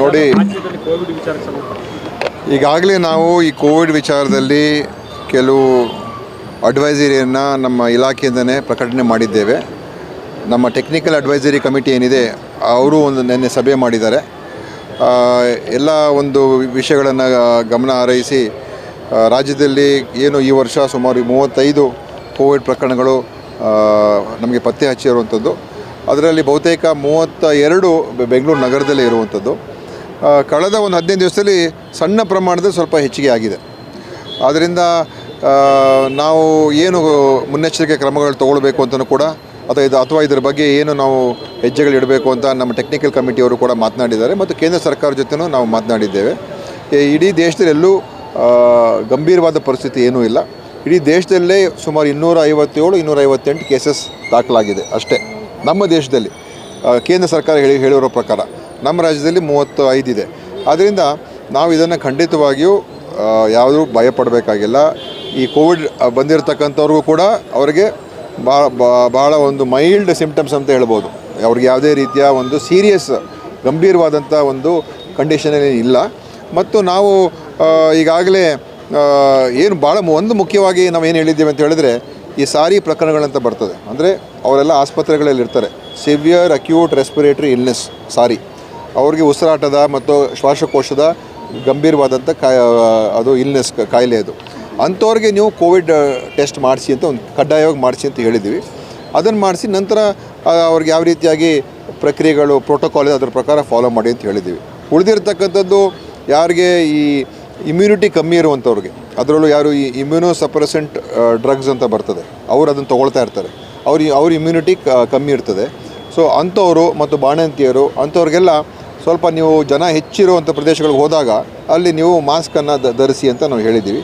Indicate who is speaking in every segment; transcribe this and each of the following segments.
Speaker 1: ನೋಡಿ. ಈಗಾಗಲೇ ನಾವು ಈ ಕೋವಿಡ್ ವಿಚಾರದಲ್ಲಿ ಕೆಲವು ಅಡ್ವೈಸರಿಯನ್ನು ನಮ್ಮ ಇಲಾಖೆಯಿಂದನೇ ಪ್ರಕಟಣೆ ಮಾಡಿದ್ದೇವೆ. ನಮ್ಮ ಟೆಕ್ನಿಕಲ್ ಅಡ್ವೈಸರಿ ಕಮಿಟಿ ಏನಿದೆ ಅವರು ಒಂದು ನಿನ್ನೆ ಸಭೆ ಮಾಡಿದ್ದಾರೆ. ಎಲ್ಲ ಒಂದು ವಿಷಯಗಳನ್ನು ಗಮನ ಹಾರೈಸಿ ರಾಜ್ಯದಲ್ಲಿ ಏನು ಈ ವರ್ಷ ಸುಮಾರು ಮೂವತ್ತೈದು ಕೋವಿಡ್ ಪ್ರಕರಣಗಳು ನಮಗೆ ಪತ್ತೆ ಹಚ್ಚಿರುವಂಥದ್ದು ಅದರಲ್ಲಿ ಬಹುತೇಕ ಮೂವತ್ತ ಎರಡು ಬೆಂಗಳೂರು ನಗರದಲ್ಲೇ ಇರುವಂಥದ್ದು. ಕಳೆದ ಒಂದು ಹದಿನೈದು ದಿವಸದಲ್ಲಿ ಸಣ್ಣ ಪ್ರಮಾಣದಲ್ಲಿ ಸ್ವಲ್ಪ ಹೆಚ್ಚಿಗೆ ಆಗಿದೆ. ಆದ್ದರಿಂದ ನಾವು ಏನು ಮುನ್ನೆಚ್ಚರಿಕೆ ಕ್ರಮಗಳು ತಗೊಳ್ಬೇಕು ಅಂತಲೂ ಕೂಡ, ಅಥವಾ ಇದು, ಅಥವಾ ಇದರ ಬಗ್ಗೆ ಏನು ನಾವು ಹೆಜ್ಜೆಗಳು ಇಡಬೇಕು ಅಂತ ನಮ್ಮ ಟೆಕ್ನಿಕಲ್ ಕಮಿಟಿಯವರು ಕೂಡ ಮಾತನಾಡಿದ್ದಾರೆ ಮತ್ತು ಕೇಂದ್ರ ಸರ್ಕಾರ ಜೊತೆನೂ ನಾವು ಮಾತನಾಡಿದ್ದೇವೆ. ಇಡೀ ದೇಶದಲ್ಲಿ ಎಲ್ಲೂ ಗಂಭೀರವಾದ ಪರಿಸ್ಥಿತಿ ಏನೂ ಇಲ್ಲ. ಇಡೀ ದೇಶದಲ್ಲೇ ಸುಮಾರು ಇನ್ನೂರ ಐವತ್ತೇಳು ಇನ್ನೂರ ಐವತ್ತೆಂಟು ಕೇಸಸ್ ದಾಖಲಾಗಿದೆ ಅಷ್ಟೇ. ನಮ್ಮ ದೇಶದಲ್ಲಿ ಕೇಂದ್ರ ಸರ್ಕಾರ ಹೇಳಿ, ಹೇಳಿರೋ ಪ್ರಕಾರ. ನಮ್ಮ ರಾಜ್ಯದಲ್ಲಿ ಮೂವತ್ತು ಐದಿದೆ ಆದ್ದರಿಂದ ನಾವು ಇದನ್ನು ಖಂಡಿತವಾಗಿಯೂ ಯಾವುದೂ ಭಯಪಡಬೇಕಾಗಿಲ್ಲ. ಈ ಕೋವಿಡ್ ಬಂದಿರತಕ್ಕಂಥವ್ರಿಗೂ ಕೂಡ ಅವರಿಗೆ ಭಾಳ ಒಂದು ಮೈಲ್ಡ್ ಸಿಂಪ್ಟಮ್ಸ್ ಅಂತ ಹೇಳ್ಬೋದು. ಅವ್ರಿಗೆ ಯಾವುದೇ ರೀತಿಯ ಒಂದು ಸೀರಿಯಸ್, ಗಂಭೀರವಾದಂಥ ಒಂದು ಕಂಡೀಷನಲ್ಲಿ ಇಲ್ಲ. ಮತ್ತು ನಾವು ಈಗಾಗಲೇ ಏನು ಭಾಳ ಒಂದು ಮುಖ್ಯವಾಗಿ ನಾವು ಏನು ಹೇಳಿದ್ದೀವಿ ಅಂತ ಹೇಳಿದ್ರೆ, ಈ ಸಾರಿ ಪ್ರಕರಣಗಳಂತ ಬರ್ತದೆ. ಅಂದರೆ ಅವರೆಲ್ಲ ಆಸ್ಪತ್ರೆಗಳಲ್ಲಿ ಇರ್ತಾರೆ. Severe acute respiratory illness SARI. ಅವ್ರಿಗೆ ಉಸಿರಾಟದ ಮತ್ತು ಶ್ವಾಸಕೋಶದ ಗಂಭೀರವಾದಂಥ ಕಾಯ, ಅದು ಇಲ್ನೆಸ್ ಕಾಯಿಲೆ ಅದು. ಅಂಥವ್ರಿಗೆ ನೀವು ಕೋವಿಡ್ ಟೆಸ್ಟ್ ಮಾಡಿಸಿ ಅಂತ ಒಂದು ಕಡ್ಡಾಯವಾಗಿ ಮಾಡಿಸಿ ಅಂತ ಹೇಳಿದ್ದೀವಿ. ಅದನ್ನು ಮಾಡಿಸಿ ನಂತರ ಅವ್ರಿಗೆ ಯಾವ ರೀತಿಯಾಗಿ ಪ್ರಕ್ರಿಯೆಗಳು ಪ್ರೋಟೋಕಾಲ್ ಅದ್ರ ಪ್ರಕಾರ ಫಾಲೋ ಮಾಡಿ ಅಂತ ಹೇಳಿದ್ದೀವಿ. ಉಳಿದಿರ್ತಕ್ಕಂಥದ್ದು ಯಾರಿಗೆ ಈ ಇಮ್ಯುನಿಟಿ ಕಮ್ಮಿ ಇರುವಂಥವ್ರಿಗೆ, ಅದರಲ್ಲೂ ಯಾರು ಈ ಇಮ್ಯುನೋ ಸಪ್ರೆಸೆಂಟ್ ಡ್ರಗ್ಸ್ ಅಂತ ಬರ್ತದೆ, ಅವ್ರು ಅದನ್ನು ತೊಗೊಳ್ತಾ ಇರ್ತಾರೆ. ಅವ್ರ ಅವ್ರ ಇಮ್ಯುನಿಟಿ ಕಮ್ಮಿ ಇರ್ತದೆ. ಸೊ ಅಂಥವರು ಮತ್ತು ಬಾಣಂತಿಯರು, ಅಂಥವ್ರಿಗೆಲ್ಲ ಸ್ವಲ್ಪ ನೀವು ಜನ ಹೆಚ್ಚಿರುವಂಥ ಪ್ರದೇಶಗಳಿಗೆ ಹೋದಾಗ ಅಲ್ಲಿ ನೀವು ಮಾಸ್ಕನ್ನು ಧರಿಸಿ ಅಂತ ನಾವು ಹೇಳಿದ್ದೀವಿ.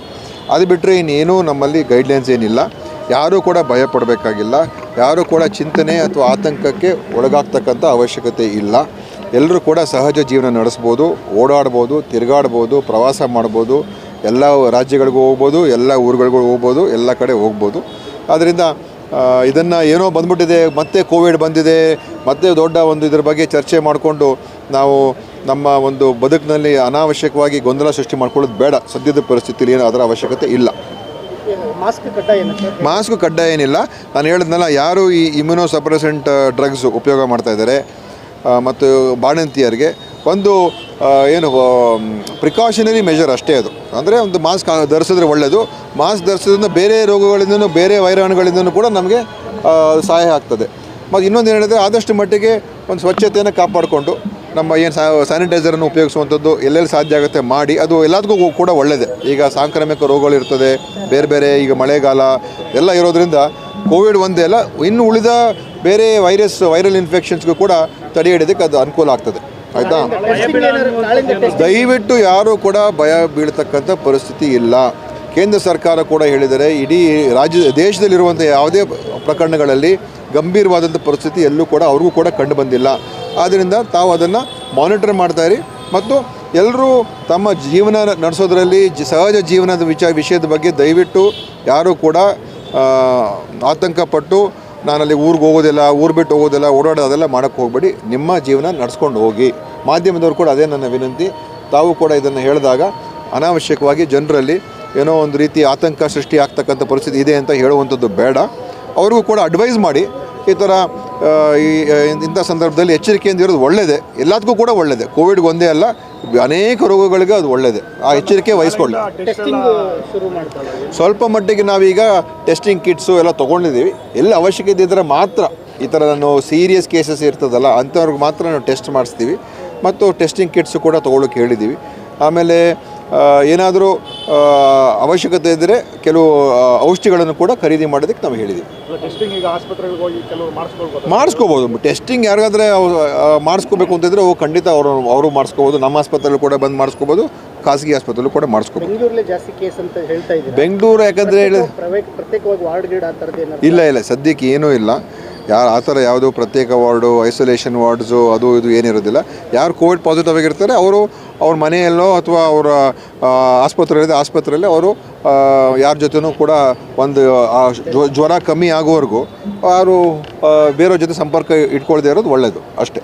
Speaker 1: ಅದು ಬಿಟ್ಟರೆ ಇನ್ನೇನೂ ನಮ್ಮಲ್ಲಿ ಗೈಡ್ಲೈನ್ಸ್ ಏನಿಲ್ಲ. ಯಾರೂ ಕೂಡ ಭಯ ಪಡಬೇಕಾಗಿಲ್ಲ ಯಾರೂ ಕೂಡ ಚಿಂತನೆ ಅಥವಾ ಆತಂಕಕ್ಕೆ ಒಳಗಾಗ್ತಕ್ಕಂಥ ಅವಶ್ಯಕತೆ ಇಲ್ಲ. ಎಲ್ಲರೂ ಕೂಡ ಸಹಜ ಜೀವನ ನಡೆಸ್ಬೋದು, ಓಡಾಡ್ಬೋದು, ತಿರುಗಾಡ್ಬೋದು, ಪ್ರವಾಸ ಮಾಡ್ಬೋದು, ಎಲ್ಲ ರಾಜ್ಯಗಳಿಗೂ ಹೋಗ್ಬೋದು, ಎಲ್ಲ ಊರುಗಳಿಗೂ ಹೋಗ್ಬೋದು, ಎಲ್ಲ ಕಡೆ ಹೋಗ್ಬೋದು. ಆದ್ದರಿಂದ ಇದನ್ನು ಏನೋ ಬಂದ್ಬಿಟ್ಟಿದೆ ಮತ್ತೆ ಕೋವಿಡ್ ಬಂದಿದೆ ಮತ್ತೆ ದೊಡ್ಡ ಒಂದು ಇದ್ರ ಬಗ್ಗೆ ಚರ್ಚೆ ಮಾಡಿಕೊಂಡು ನಾವು ನಮ್ಮ ಒಂದು ಬದುಕಿನಲ್ಲಿ ಅನಾವಶ್ಯಕವಾಗಿ ಗೊಂದಲ ಸೃಷ್ಟಿ ಮಾಡ್ಕೊಳ್ಳೋದು ಬೇಡ. ಸದ್ಯದ ಪರಿಸ್ಥಿತಿಯಲ್ಲಿ ಏನು ಅದರ ಅವಶ್ಯಕತೆ ಇಲ್ಲ.
Speaker 2: ಮಾಸ್ಕ್ ಕಡ್ಡಾಯ ಸರ್
Speaker 1: ಮಾಸ್ಕ್ ಕಡ್ಡಾಯ ಏನಿಲ್ಲ. ನಾನು ಹೇಳಿದ್ನಲ್ಲ ಯಾರು ಈ ಇಮ್ಯುನೋ ಸಪ್ರೆಸೆಂಟ್ ಡ್ರಗ್ಸ್ ಉಪಯೋಗ ಮಾಡ್ತಾ ಇದ್ದಾರೆ ಮತ್ತು ಬಾಣಂತಿಯರಿಗೆ ಒಂದು ಏನು ಪ್ರಿಕಾಷನರಿ ಮೆಷರ್ ಅಷ್ಟೇ ಅದು. ಅಂದರೆ ಒಂದು ಮಾಸ್ಕ್ ಧರಿಸಿದ್ರೆ ಒಳ್ಳೆಯದು ಮಾಸ್ಕ್ ಧರಿಸೋದ್ರಿಂದ ಬೇರೆ ರೋಗಗಳಿಂದನೂ, ಬೇರೆ ವೈರಾಣುಗಳಿಂದನೂ ಕೂಡ ನಮಗೆ ಸಹಾಯ ಆಗ್ತದೆ. ಮತ್ತು ಇನ್ನೊಂದು ಏನು ಹೇಳಿದ್ರೆ ಆದಷ್ಟು ಮಟ್ಟಿಗೆ ಒಂದು ಸ್ವಚ್ಛತೆಯನ್ನು ಕಾಪಾಡಿಕೊಂಡು ನಮ್ಮ ಏನು ಸ್ಯಾನಿಟೈಸರನ್ನು ಉಪಯೋಗಿಸುವಂಥದ್ದು ಎಲ್ಲೆಲ್ಲಿ ಸಾಧ್ಯ ಆಗುತ್ತೆ ಮಾಡಿ, ಅದು ಎಲ್ಲದಕ್ಕೂ ಕೂಡ ಒಳ್ಳೆಯದೇ ಈಗ ಸಾಂಕ್ರಾಮಿಕ ರೋಗಗಳು ಇರ್ತದೆ, ಬೇರೆ ಬೇರೆ ಈಗ ಮಳೆಗಾಲ ಎಲ್ಲ ಇರೋದ್ರಿಂದ ಕೋವಿಡ್ ಒಂದೇ ಅಲ್ಲ, ಇನ್ನು ಉಳಿದ ಬೇರೆ ವೈರಸ್, ವೈರಲ್ ಇನ್ಫೆಕ್ಷನ್ಸ್ಗೂ ಕೂಡ ತಡೆ ಅದು ಅನುಕೂಲ ಆಗ್ತದೆ. ಆಯಿತಾ? ದಯವಿಟ್ಟು ಯಾರೂ ಕೂಡ ಭಯ ಬೀಳ್ತಕ್ಕಂಥ ಪರಿಸ್ಥಿತಿ ಇಲ್ಲ. ಕೇಂದ್ರ ಸರ್ಕಾರ ಕೂಡ ಹೇಳಿದರೆ ಇಡೀ ರಾಜ್ಯ, ದೇಶದಲ್ಲಿರುವಂಥ ಯಾವುದೇ ಪ್ರಕರಣಗಳಲ್ಲಿ ಗಂಭೀರವಾದಂಥ ಪರಿಸ್ಥಿತಿ ಎಲ್ಲೂ ಕೂಡ ಅವ್ರಿಗೂ ಕೂಡ ಕಂಡು ಬಂದಿಲ್ಲ. ಆದ್ದರಿಂದ ತಾವು ಅದನ್ನು ಮಾನಿಟರ್ ಮಾಡ್ತಾಯಿರಿ ಮತ್ತು ಎಲ್ಲರೂ ತಮ್ಮ ಜೀವನ ನಡೆಸೋದ್ರಲ್ಲಿ ಸಹಜ ಜೀವನದ ವಿಚಾರ ವಿಷಯದ ಬಗ್ಗೆ ದಯವಿಟ್ಟು ಯಾರೂ ಕೂಡ ಆತಂಕಪಟ್ಟು ನಾನಲ್ಲಿ ಊರಿಗೆ ಹೋಗೋದಿಲ್ಲ, ಊರು ಬಿಟ್ಟು ಹೋಗೋದಿಲ್ಲ ಓಡಾಡೋದೆಲ್ಲ ಮಾಡೋಕ್ಕೆ ಹೋಗಬೇಡಿ. ನಿಮ್ಮ ಜೀವನ ನಡೆಸ್ಕೊಂಡು ಹೋಗಿ. ಮಾಧ್ಯಮದವರು ಕೂಡ ಅದೇ ನನ್ನ ವಿನಂತಿ. ತಾವು ಕೂಡ ಇದನ್ನು ಹೇಳಿದಾಗ ಅನಾವಶ್ಯಕವಾಗಿ ಜನರಲ್ಲಿ ಏನೋ ಒಂದು ರೀತಿ ಆತಂಕ ಸೃಷ್ಟಿ ಆಗ್ತಕ್ಕಂಥ ಪರಿಸ್ಥಿತಿ ಇದೆ ಅಂತ ಹೇಳುವಂಥದ್ದು ಬೇಡ. ಅವ್ರಿಗೂ ಕೂಡ ಅಡ್ವೈಸ್ ಮಾಡಿ. ಈ ಥರ ಈ ಇಂಥ ಸಂದರ್ಭದಲ್ಲಿ ಎಚ್ಚರಿಕೆಯಿಂದ ಇರೋದು ಒಳ್ಳೆಯದೇ ಎಲ್ಲದಕ್ಕೂ ಕೂಡ ಒಳ್ಳೆಯದೇ ಕೋವಿಡ್ಗೆ ಒಂದೇ ಅಲ್ಲ ಅನೇಕ ರೋಗಗಳಿಗೆ ಅದು ಒಳ್ಳೆಯದೇ ಆ ಎಚ್ಚರಿಕೆ ವಹಿಸ್ಕೊಳ್ಳಿ.
Speaker 2: ಟೆಸ್ಟಿಂಗ್ ಶುರು ಮಾಡ್ತಾರೆ
Speaker 1: ಸ್ವಲ್ಪ ಮಟ್ಟಿಗೆ ನಾವೀಗ ಟೆಸ್ಟಿಂಗ್ ಕಿಟ್ಸು ಎಲ್ಲ ತೊಗೊಂಡಿದ್ದೀವಿ. ಎಲ್ಲ ಅವಶ್ಯಕತೆ ಇದ್ದರೆ ಮಾತ್ರ ಈ ಥರ ನಾನು ಸೀರಿಯಸ್ ಕೇಸಸ್ ಇರ್ತದಲ್ಲ ಅಂಥವ್ರಿಗೆ ಮಾತ್ರ ನಾವು ಟೆಸ್ಟ್ ಮಾಡಿಸ್ತೀವಿ. ಮತ್ತು ಟೆಸ್ಟಿಂಗ್ ಕಿಟ್ಸು ಕೂಡ ತೊಗೊಳಕ್ಕೆ ಹೇಳಿದ್ದೀವಿ. ಆಮೇಲೆ ಏನಾದರೂ ಅವಶ್ಯಕತೆ ಇದ್ದರೆ ಕೆಲವು ಔಷಧಿಗಳನ್ನು ಕೂಡ ಖರೀದಿ ಮಾಡೋದಕ್ಕೆ ನಾವು ಹೇಳಿದ್ದೀವಿ. ಮಾಡಿಸ್ಕೋಬೋದು. ಟೆಸ್ಟಿಂಗ್ ಯಾರಿಗಾದ್ರೆ ಮಾಡಿಸ್ಕೋಬೇಕು ಅಂತಿದ್ರೆ ಅವು ಖಂಡಿತ ಅವರು ಅವರು ಮಾಡಿಸ್ಕೋಬೋದು. ನಮ್ಮ ಆಸ್ಪತ್ರೆಯಲ್ಲಿ ಕೂಡ ಬಂದು ಮಾಡಿಸ್ಕೋಬೋದು. ಖಾಸಗಿ ಆಸ್ಪತ್ರೆಯಲ್ಲೂ ಕೂಡ ಮಾಡಿಸ್ಕೋಬೋದು. ಬೆಂಗಳೂರು ಯಾಕಂದರೆ ಇಲ್ಲ ಇಲ್ಲ ಸದ್ಯಕ್ಕೆ ಏನೂ ಇಲ್ಲ. ಯಾರು ಆ ಥರ ಯಾವುದು ಪ್ರತ್ಯೇಕ ವಾರ್ಡು ಐಸೋಲೇಷನ್ ವಾರ್ಡ್ಸು ಅದು ಇದು ಏನಿರೋದಿಲ್ಲ. ಯಾರು ಕೋವಿಡ್ ಪಾಸಿಟಿವ್ ಆಗಿರ್ತಾರೆ ಅವರು ಅವ್ರ ಮನೆಯಲ್ಲೋ ಅಥವಾ ಅವರ ಆಸ್ಪತ್ರೆಯಲ್ಲಿ ಆಸ್ಪತ್ರೆಯಲ್ಲಿ ಅವರು ಯಾರ ಜೊತೆನೂ ಕೂಡ ಒಂದು ಜ್ವರ ಕಮ್ಮಿ ಆಗೋವರೆಗೂ ಅವರು ಬೇರೆಯವ್ರ ಜೊತೆ ಸಂಪರ್ಕ ಇಟ್ಕೊಳ್ದೇ ಇರೋದು ಒಳ್ಳೆಯದು ಅಷ್ಟೇ.